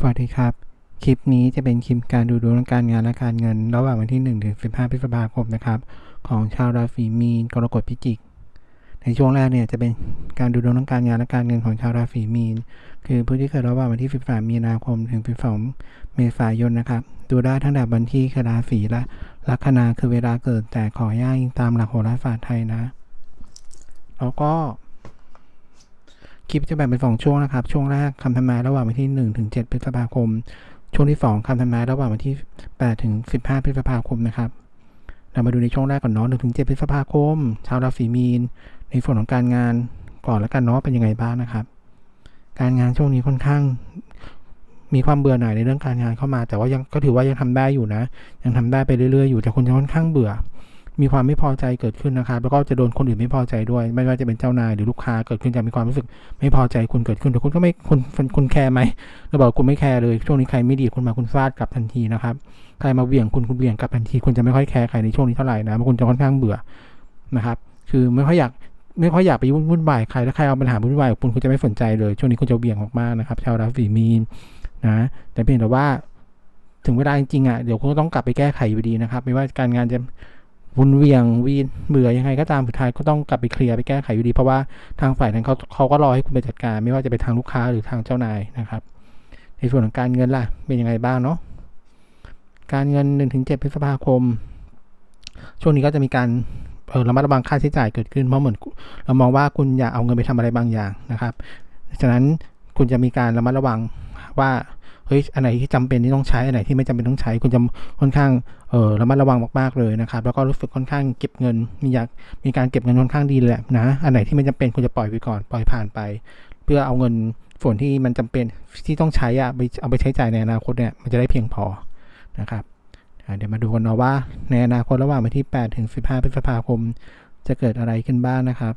สวัสดีครับ คลิปนี้จะเป็นคลิปการดูดวงการงานและการเงิน ระหว่างวันที่1ถึง15พฤษภาคมนะครับ ของชาวราศีมีนกรกฎพิจิก ในช่วงแรกเนี่ยจะเป็นการดูดวงการงานและการเงินของชาวราศีมีน คือผู้ที่เกิดระหว่างวันที่ 13 มีนาคมถึง 12 เมษายนนะครับ ดูได้ทั้งแต่วันที่คราศีและลัคนาคือเวลาเกิดแต่ขอย่อ้างตามหลักโหราศาสตร์ไทยนะ แล้วก็ คลิปจะแบ่งเป็นสองช่วงนะครับ ช่วงแรกคำทำนายระหว่างวันที่1ถึง7พฤษภาคม ช่วงที่ 2คำทำนายระหว่างวันที่8ถึง15พฤษภาคมนะครับ เรามาดูในช่วงแรกก่อนเนาะ1ถึง7พฤษภาคม ชาวราศีมีน ในส่วนของการงานก่อนแล้วกันเนาะเป็นยังไงบ้างนะครับ การงานช่วงนี้ค่อนข้าง มีความเบื่อหน่ายในเรื่องการงานเข้ามา แต่ว่ายังก็ถือว่ายังทำได้อยู่นะ ยังทำได้ไปเรื่อยๆอยู่แต่คุณจะค่อนข้างเบื่อ มีความไม่พอใจเกิดขึ้นนะครับ แล้วก็จะโดนคนอื่นไม่พอใจด้วย ไม่ว่าจะเป็นเจ้านายหรือลูกค้าเกิดขึ้นจะมีความรู้สึกไม่พอใจคุณเกิดขึ้นแต่คุณก็ไม่คุณคุณแคร์ไหมเราบอกคุณไม่แคร์เลยช่วงนี้ใครไม่ดีคุณมาคุณฟาดกลับทันทีนะครับใครมาเหวี่ยงคุณคุณเหวี่ยงกลับทันทีคุณจะไม่ค่อยแคร์ใครในช่วงนี้เท่าไหร่นะคุณจะค่อนข้างเบื่อนะครับ คือไม่ค่อยอยากไม่ค่อยอยากไปยุ่งวุ่นวายใครถ้าใครเอาปัญหาวุ่นวายกับคุณคุณจะไม่สนใจเลย ช่วงนี้คุณจะเหวี่ยงมากๆนะครับชาวราศีมีนนะแต่เพียงแต่ว่าถึงเวลาจริงๆอะเดี๋ยวคุณก็ต้องกลับไปแก้ไขอยู่ดีนะครับ ไม่ว่าการงานจะ วุ่นเวียงวีนเบื่อยังไงก็ตามสุดท้ายก็ต้องกลับไปเคลียร์ไปแก้ไขอยู่ดี เพราะว่าทางฝ่ายนั้นเขาเขาก็รอให้คุณไปจัดการ ไม่ว่าจะเป็นทางลูกค้าหรือทางเจ้านายนะครับ ในส่วนของการเงินล่ะเป็นยังไงบ้างเนาะการเงิน1นถึงเพฤษภาคม ช่วงนี้ก็จะมีการเออระมัดระวังค่าใช้จ่ายเกิดขึ้นเพราะเหมือนเรามองว่าคุณอยากเอาเงินไปทำอะไรบางอย่างนะครับ ฉะนั้นคุณจะมีการระมัดระวังว่า เฮ้ยอันไหนที่จำเป็นที่ต้องใช้อันไหนที่ไม่จำเป็นต้องใช้คุณจะค่อนข้างเออระมัดระวังมากๆเลยนะครับ แล้วก็รู้สึกค่อนข้างเก็บเงิน มีอยากมีการเก็บเงินค่อนข้างดีเลยแหละนะอันไหนที่ไม่จำเป็นคุณจะปล่อยไปก่อนปล่อยผ่านไป เพื่อเอาเงินส่วนที่มันจำเป็นที่ต้องใช้อะไปเอาไปใช้จ่ายในอนาคตเนี่ยมันจะได้เพียงพอนะครับเดี๋ยวมาดูกันเนาะว่า ในอนาคตระหว่างวันที่ 8 ถึง 15 พฤษภาคม จะเกิดอะไรขึ้นบ้างนะครับ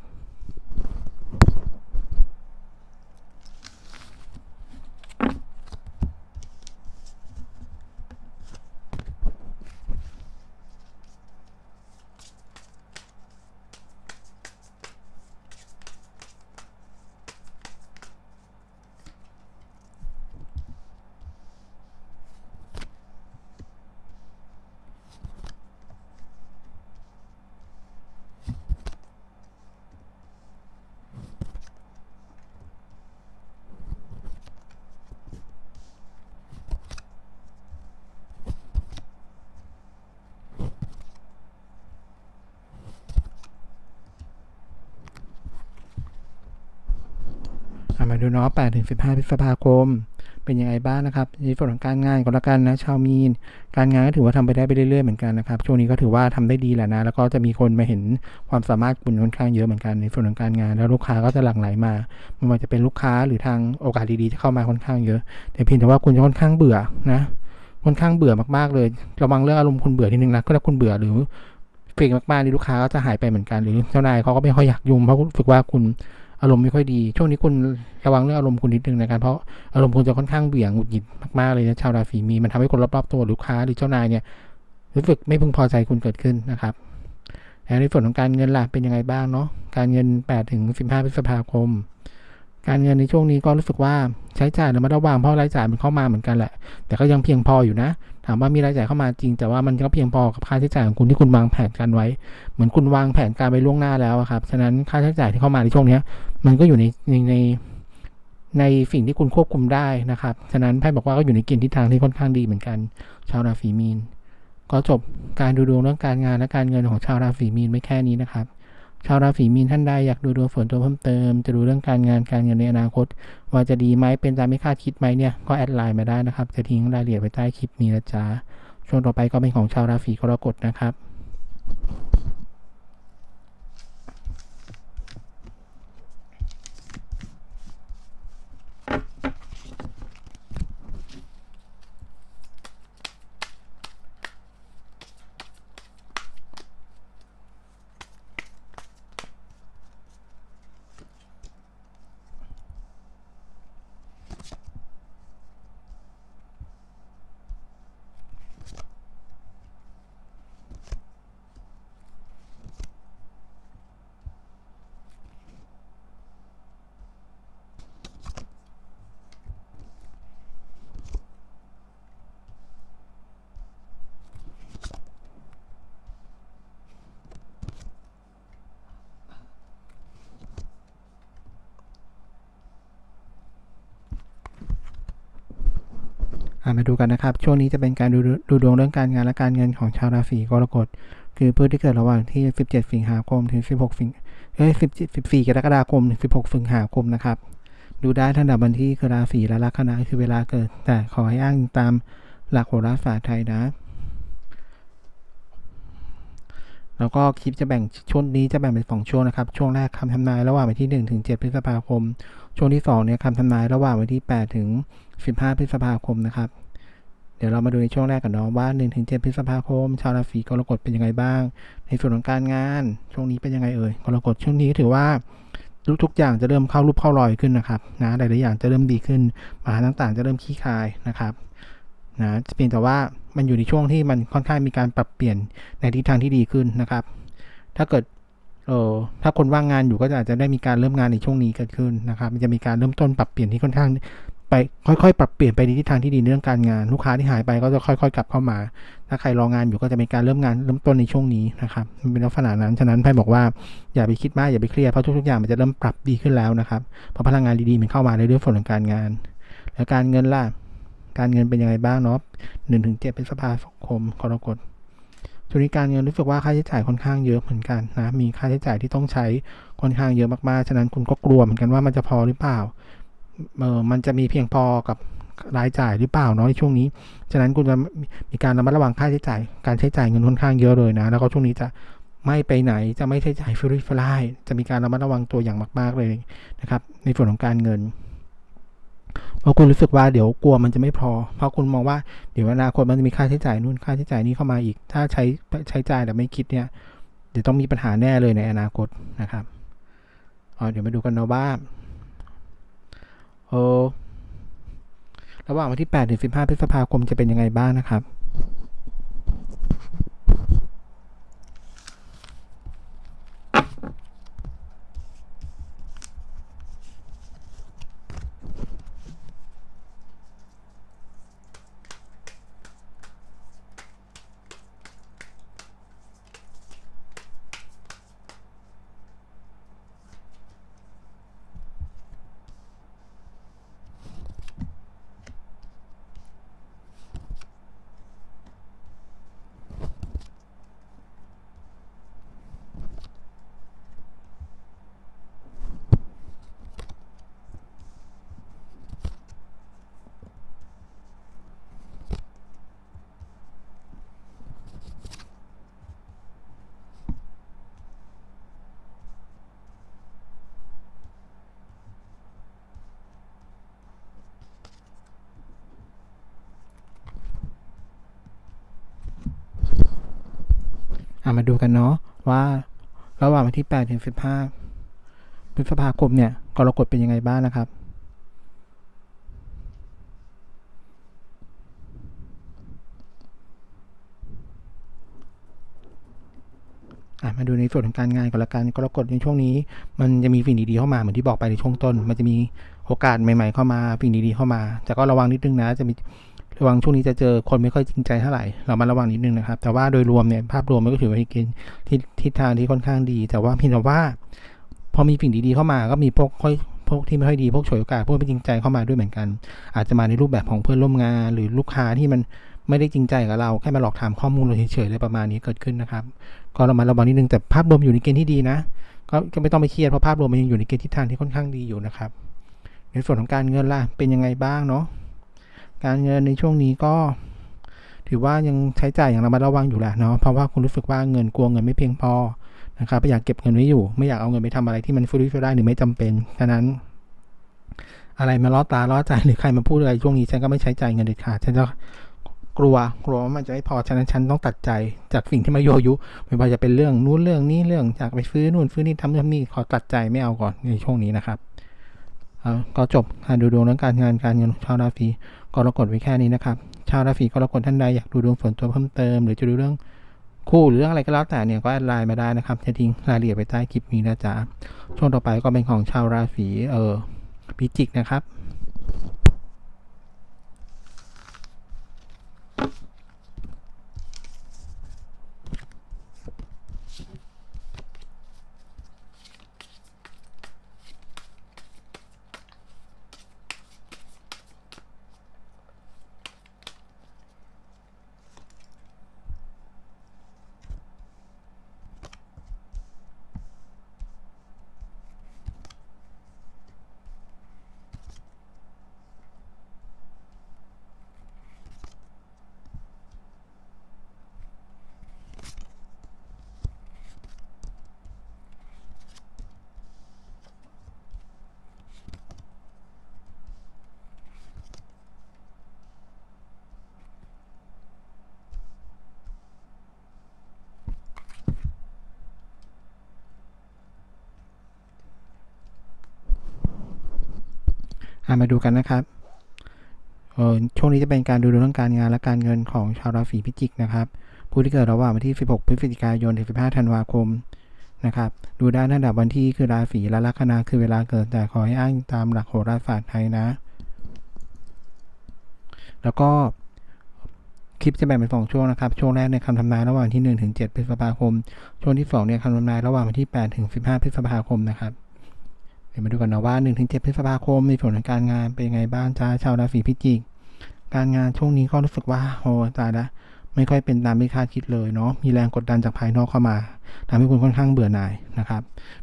มาดูเนาะ8ถึง15พฤษภาคม เป็นยังไงบ้างนะครับในส่วนของการงานก็แล้วกันนะชาวมีน การงานก็ถือว่าทำไปได้ไปเรื่อยๆเหมือนกันนะครับ ช่วงนี้ก็ถือว่าทำได้ดีแหละนะ แล้วก็จะมีคนมาเห็นความสามารถคุณค่อนข้างเยอะเหมือนกันในส่วนของการงาน แล้วลูกค้าก็จะหลั่งไหลมาไม่ว่าจะเป็นลูกค้าหรือทางโอกาสดีๆจะเข้ามาค่อนข้างเยอะ แต่เพียงแต่ว่าคุณจะค่อนข้างเบื่อนะ ค่อนข้างเบื่อมากๆเลย ระวังเรื่องอารมณ์คุณเบื่อทีนึงนะก็ถ้าคุณเบื่อหรือเฟกมากๆนี่ลูกค้าก็จะหายไปเหมือนกันหรือเจ้านายเขาก็ไม่ค่อยอยากยุ่งเพราะรู้สึกว่าคุณ อารมณ์ไม่ค่อยดี ช่วงนี้คุณระวังเรื่องอารมณ์คุณนิดนึงนะครับเพราะอารมณ์คุณจะค่อนข้างเบี่ยงหงุดหงิดมากๆเลยนะชาวราศีมีนมันทำให้คนรอบๆตัวหรือลูกค้าหรือเจ้านายเนี่ยรู้สึกไม่พึงพอใจคุณเกิดขึ้นนะครับแล้วในส่วนของการเงินล่ะเป็นยังไงบ้างเนาะการเงิน8ถึง15พฤษภาคม การเงินในช่วงนี้ก็รู้สึกว่าใช้จ่ายระมัดระวังเพราะรายจ่ายมันเข้ามาเหมือนกันแหละ แต่ก็ยังเพียงพออยู่นะ ถามว่ามีรายจ่ายเข้ามาจริง แต่ว่ามันก็เพียงพอกับค่าใช้จ่ายของคุณที่คุณวางแผนกันไว้ เหมือนคุณวางแผนการไปล่วงหน้าแล้วครับฉะนั้นค่าใช้จ่ายที่เข้ามาในช่วงนี้มันก็อยู่ในในในในสิ่งที่คุณควบคุมได้นะครับ ฉะนั้นไพ่บอกว่าก็อยู่ในเกณฑ์ทิศทางที่ค่อนข้างดีเหมือนกัน ชาวราศีมีน ก็จบการดูดวงเรื่องการงานและการเงินของชาวราศีมีนไม่แค่นี้นะครับ ชาวราศีมีนท่านใดอยากดูดวงส่วนตัวเพิ่มเติม จะดูเรื่องการงานการเงินในอนาคต ว่าจะดีไหมเป็นตามไม่คาดคิดไหมเนี่ยก็แอดไลน์มาได้นะครับ จะทิ้งรายละเอียดไว้ใต้คลิปนี้นะจ๊ะช่วงต่อไปก็เป็นของชาวราศีกรกฎนะครับ อ่ามาดูกันนะครับ ช่วงนี้จะเป็นการดูดูดวงเรื่องการงานและการเงินของชาวราศีกรกฎ คือผู้ที่เกิดระหว่างที่ 17 สิงหาคมถึง 16 สิงเอ้ย14 กรกฎาคมถึง 16 สิงหาคมนะครับ ดูได้ทั้งดับวันที่คือราศีและลัคนาคือเวลาเกิด แต่ขอให้อ้างตามหลักโหราศาสตร์ไทยนะ แล้วก็คลิปจะแบ่งช่วงนี้จะแบ่งเป็นสองช่วงนะครับ ช่วงแรกคำทำนายระหว่างวันที่1ถึง7พฤษภาคม ช่วงที่2เนี่ยคำทำนายระหว่างวันที่8ถึง15 พฤษภาคมนะครับ เดี๋ยวเรามาดูในช่วงแรกกันเนาะว่า1ถึง7พฤษภาคม ชาวราศีกรกฎเป็นยังไงบ้าง ในส่วนของการงานช่วงนี้เป็นยังไงเอ่ยกรกฎช่วงนี้ถือว่าทุกๆอย่างจะเริ่มเข้ารูปเข้ารอยขึ้นนะครับนะหลายๆอย่างจะเริ่มดีขึ้นปัญหาต่างๆ จะเริ่มคลี่คลายนะครับนะเพียงแต่ว่ามันอยู่ในช่วงที่มันค่อนข้างมีการปรับเปลี่ยนในทิศทางที่ดีขึ้นนะครับ ถ้าเกิดเออถ้าคนว่างงานอยู่ก็อาจจะได้มีการเริ่มงานในช่วงนี้เกิดขึ้นนะครับ มันจะมีการเริ่มต้นปรับเปลี่ยนที่ค่อนข้าง ไปค่อยๆ ปรับเปลี่ยนไปในทิศทางที่ดีเรื่องการงาน ลูกค้าที่หายไปก็จะค่อยๆ กลับเข้ามา ถ้าใครรองานอยู่ก็จะมีการเริ่มงานเริ่มต้นในช่วงนี้นะครับมันเป็นลักษณะนั้นฉะนั้นไพ่บอกว่าอย่าไปคิดมากอย่าไปเครียดเพราะทุกๆอย่างมันจะเริ่มปรับดีขึ้นแล้วนะครับเพราะพลังงานดีๆมันเข้ามาในเรื่องส่วนของการงาน แล้วการเงินล่ะการเงินเป็นยังไงบ้างเนาะหนึ่งถึงเจ็ดพฤษภาคมกรกฎช่วงนี้การเงินรู้สึกว่าค่าใช้จ่ายค่อนข้างเยอะเหมือนกันนะ มีค่าใช้จ่ายที่ต้องใช้ค่อนข้างเยอะมากๆ ฉะนั้นคุณก็กลัวเหมือนกันว่ามันจะพอหรือเปล่า เออมันจะมีเพียงพอกับรายจ่ายหรือเปล่าเนาะในช่วงนี้ ฉะนั้นคุณจะมีการระมัดระวังค่าใช้จ่าย การใช้จ่ายเงินค่อนข้างเยอะเลยนะ แล้วก็ช่วงนี้จะไม่ไปไหน จะไม่ใช้จ่ายฟรีฟลายจะมีการระมัดระวังตัวอย่างมาก ๆ เลยนะครับ ในส่วนของการเงิน เพราะคุณรู้สึกว่าเดี๋ยวกลัวมันจะไม่พอ เพราะคุณมองว่าเดี๋ยวอนาคตมันจะมีค่าใช้จ่ายนู่นค่าใช้จ่ายนี้เข้ามาอีก ถ้าใช้ใช้จ่ายแต่ไม่คิดเนี่ย เดี๋ยวต้องมีปัญหาแน่เลยในอนาคตนะครับอ๋อเดี๋ยวมาดูกันนะว่า โออระหว่างวันที่8ถึง15 พฤษภาคมจะเป็นยังไงบ้างนะครับ อะมาดูกันเนาะว่าระหว่างวันที่ 8 ถึง 15พฤษภาคมเนี่ยกรกฎเป็นยังไงบ้างนะครับ มาดูในส่วนของการงานก่อนละกันกรกฎในช่วงนี้ มันจะมีสิ่งดีๆเข้ามาเหมือนที่บอกไปในช่วงต้น มันจะมีโอกาสใหม่ ๆ เข้ามาสิ่งดีๆเข้ามา แต่ก็ระวังนิดนึงนะจะมี ระวังช่วงนี้จะเจอคนไม่ค่อยจริงใจเท่าไหร่เรามาระวังนิดนึงนะครับ แต่ว่าโดยรวมเนี่ยภาพรวมมันก็ถือว่าเกณฑ์ที่ทิศทางที่ค่อนข้างดี แต่ว่าเพียงแต่ว่า พอมีสิ่งดีๆเข้ามาก็มีพวกค่อยพวกที่ไม่ค่อยดีพวกฉวยโอกาสพวกไม่จริงใจเข้ามาด้วยเหมือนกัน อาจจะมาในรูปแบบของเพื่อนร่วมงาน หรือลูกค้าที่มันไม่ได้จริงใจกับเราแค่มาหลอกถามข้อมูลเราเฉยๆอะไรประมาณนี้เกิดขึ้นนะครับก็เรามาระวังนิดนึงแต่ภาพรวมอยู่ในเกณฑ์ที่ดีนะก็ก็ไม่ต้องไปเครียดเพราะภาพรวมมันยังอยู่ในเกณฑ์ทิศทางที่ค่อนข้างดีอยู่นะครับในส่วนของการเงินล่ะเป็นยังไงบ้างเนาะ การเงินในช่วงนี้ก็ ถือว่ายังใช้จ่ายอย่างระมัดระวังอยู่แหละเนาะเพราะว่าคุณรู้สึกว่าเงินกลัวเงินไม่เพียงพอนะครับไม่อยากเก็บเงินไว้อยู่ ไม่อยากเอาเงินไปทำอะไรที่มันฟุ่ยเฟือยได้หรือไม่จำเป็นฉะนั้น อะไรมาล่อตาล่อใจหรือใครมาพูดอะไรช่วงนี้ฉันก็ไม่ใช้จ่ายเงินเด็ดขาดฉันจะกลัวกลัวว่ามันจะไม่พอฉะนั้นฉันต้องตัดใจจากสิ่งที่มาโยยุไม่ว่าจะเป็นเรื่องนู้นเรื่องนี้เรื่องอยากไปซื้อนู่นซื้อนี่ทำนู่ทำนี่ขอตัดใจไม่เอาก่อนในช่วงนี้นะครับเอาก็จบการดูดวงเรื่องการงานการเงินชาวราศี กรกฎไว้แค่นี้นะครับ ชาวราศีกรกฎท่านใดอยากดูดวงส่วนตัวเพิ่มเติม หรือจะดูเรื่องคู่หรือเรื่องอะไรก็แล้วแต่เนี่ยก็แอดไลน์มาได้นะครับจะทิ้งรายละเอียดไปใต้คลิปนี้นะจ๊ะช่วงต่อไปก็เป็นของชาวราศีเออพิจิกนะครับ มาดูกันนะครับออช่วงนี้จะเป็นการดูดวงเรื่องการงานและการเงินของชาวราศีพิจิกนะครับ ผู้ที่เกิดระหว่างวันที่ 16 พฤศจิกายนถึง 15 ธันวาคมนะครับ ดูได้ตั้งแต่วันที่คือราศีและลัคนาคือเวลาเกิดแต่ขอให้อ้างตามหลักโหราศาสตร์ไทยนะ แล้วก็คลิปจะแบ่งเป็นสองช่วงนะครับ ช่วงแรกในยคำทำนายระหว่างที่1ถึง7พฤษภาคม ช่วงที่2เนี่ยคำทำนายระหว่างวันที่8ถึง15 พฤษภาคมนะครับ เดี๋ยวมาดูกันนะว่า 1-7พฤษภาคมมีผลทางการงานเป็นยังไงบ้างจ้าชาวราศีพิจิก การงานช่วงนี้ก็รู้สึกว่าโอ้ตายละไม่ค่อยเป็นตามที่คาดคิดเลยเนาะมีแรงกดดันจากภายนอกเข้ามาทำให้คุณค่อนข้างเบื่อหน่ายนะครับ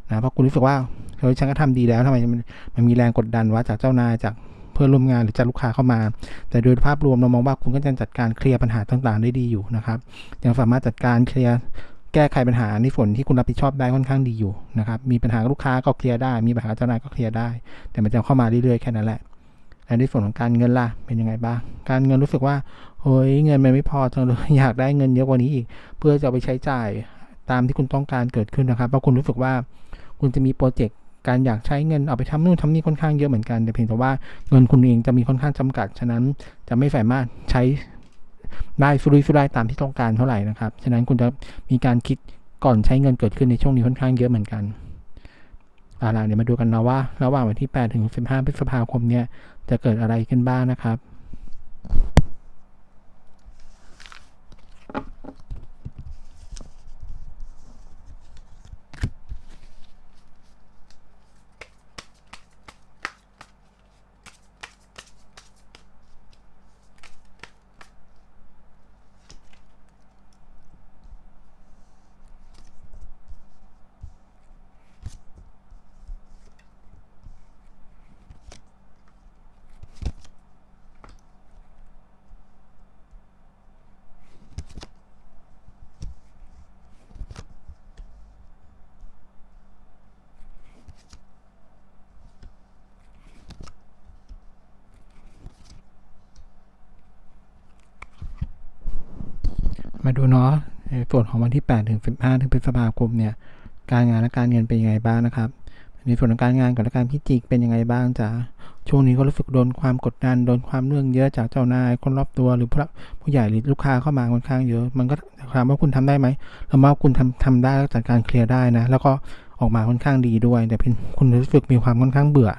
นะเพราะคุณรู้สึกว่าเฮ้ยฉันก็ทำดีแล้วทำไมมันมันมีแรงกดดันว่าจากเจ้านายจากเพื่อนร่วมงานหรือจากลูกค้าเข้ามา แต่โดยภาพรวมเรามองว่าคุณก็จะจัดการเคลียร์ปัญหาต่างๆ ได้ดีอยู่นะครับยังสามารถจัดการเคลียร์ แก้ไขปัญหาในส่วนที่คุณรับผิดชอบได้ค่อนข้างดีอยู่นะครับมีปัญหาลูกค้าก็เคลียร์ได้ มีปัญหาเจ้านายก็เคลียร์ได้ แต่มันจะเข้ามาเรื่อยๆแค่นั้นแหละและในส่วนของการเงินล่ะเป็นยังไงบ้าง การเงินรู้สึกว่าเฮ้ยเงินมันไม่พอจังเลยอยากได้เงินเยอะกว่านี้อีก เพื่อจะไปใช้จ่ายตามที่คุณต้องการเกิดขึ้นนะครับเพราะคุณรู้สึกว่าคุณจะมีโปรเจกต์การอยากใช้เงินเอาไปทำนู่นทำนี่ค่อนข้างเยอะเหมือนกันแต่เพียงแต่ว่าเงินคุณเองจะมีค่อนข้างจำกัด ฉะนั้นจะไม่สามารถใช้ ได้สุรุ่ยสุร่ายตามที่ต้องการเท่าไหร่นะครับ ฉะนั้นคุณจะมีการคิดก่อนใช้เงินเกิดขึ้นในช่วงนี้ค่อนข้างเยอะเหมือนกันเอาล่ะเดี๋ยวมาดูกันนะว่า ระหว่างวันที่ 8 ถึง 15 พฤษภาคมเนี่ยจะเกิดอะไรขึ้นบ้างนะครับ มาดูเนาะในส่วนของวันที่ 8 ถึง 15 ถึงพฤษภาคมเนี่ย การงานและการเงินเป็นยังไงบ้างนะครับในส่วนของการงานกับการพิจิกเป็นยังไงบ้างจ้ะช่วงนี้ก็รู้สึกโดนความกดดันโดนความเรื่องเยอะจากเจ้านายคนรอบตัวหรือผู้ผู้ใหญ่หรือลูกค้าเข้ามาค่อนข้างเยอะ มันก็ถามว่าคุณทำได้ไหมเราว่าคุณทำทำได้จัดการเคลียร์ได้นะ แล้วก็ออกมาค่อนข้างดีด้วย แต่เป็นคุณรู้สึกมีความค่อนข้างเบื่อ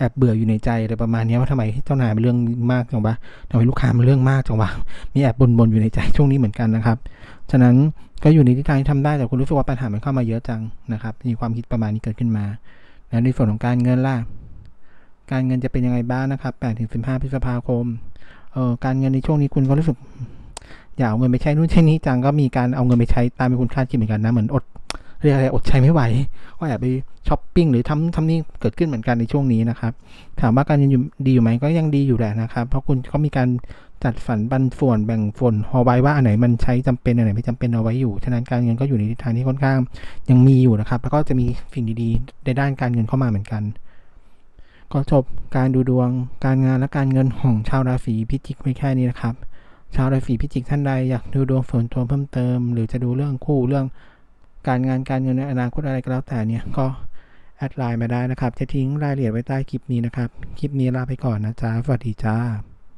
แอบเบื่ออยู่ในใจอะไรประมาณนี้ว่าทำไมเจ้านายเป็นเรื่องมากจังวะทำไมลูกค้าเป็นเรื่องมากจังวะมีแอบบนๆอยู่ในใจช่วงนี้เหมือนกันนะครับ ฉะนั้นก็อยู่ในทิศทางที่ทำได้แต่คุณรู้สึกว่าปัญหามันเข้ามาเยอะจังนะครับ มีความคิดประมาณนี้เกิดขึ้นมาแล้วในส่วนของการเงินล่ะการเงินจะเป็นยังไงบ้างนะครับ8ถึง15พฤษภาคมเอ่อการเงินในช่วงนี้คุณก็รู้สึกอยากเอาเงินไปใช้นู่นใช้นี้จังก็มีการเอาเงินไปใช้ตามที่คุณคาดคิดเหมือนกันนะเหมือนอด เรียกอะไรอดใช้ไม่ไหวก็แอบไปช้อปปิ้งหรือทำทำนี่เกิดขึ้นเหมือนกันในช่วงนี้นะครับถามว่าการเงินอยู่ดีอยู่ไหมก็ยังดีอยู่แหละนะครับ เพราะคุณก็มีการจัดสรรปันส่วนแบ่งส่วนเอไว้ว่าอันไหนมันใช้จำเป็นอันไหนไม่จำเป็นเอาไว้อยู่ ฉะนั้นการเงินก็อยู่ในทิศทางที่ค่อนข้างยังมีอยู่นะครับ แล้วก็จะมีสิ่งดีๆ ในด้านการเงินเข้ามาเหมือนกัน ก็จบการดูดวงการงานและการเงินของชาวราศีพิจิกไว้แค่นี้นะครับชาวราศีพิจิกท่านใดอยากดูดวงส่วนตัวเพิ่มเติม หรือจะดูเรื่องคู่เรื่อง การงานการเงินในอนาคตอะไรก็แล้วแต่เนี่ยก็แอดไลน์มาได้นะครับ จะทิ้งรายละเอียดไว้ใต้คลิปนี้นะครับ คลิปนี้ลาไปก่อนนะจ๊ะสวัสดีจ้า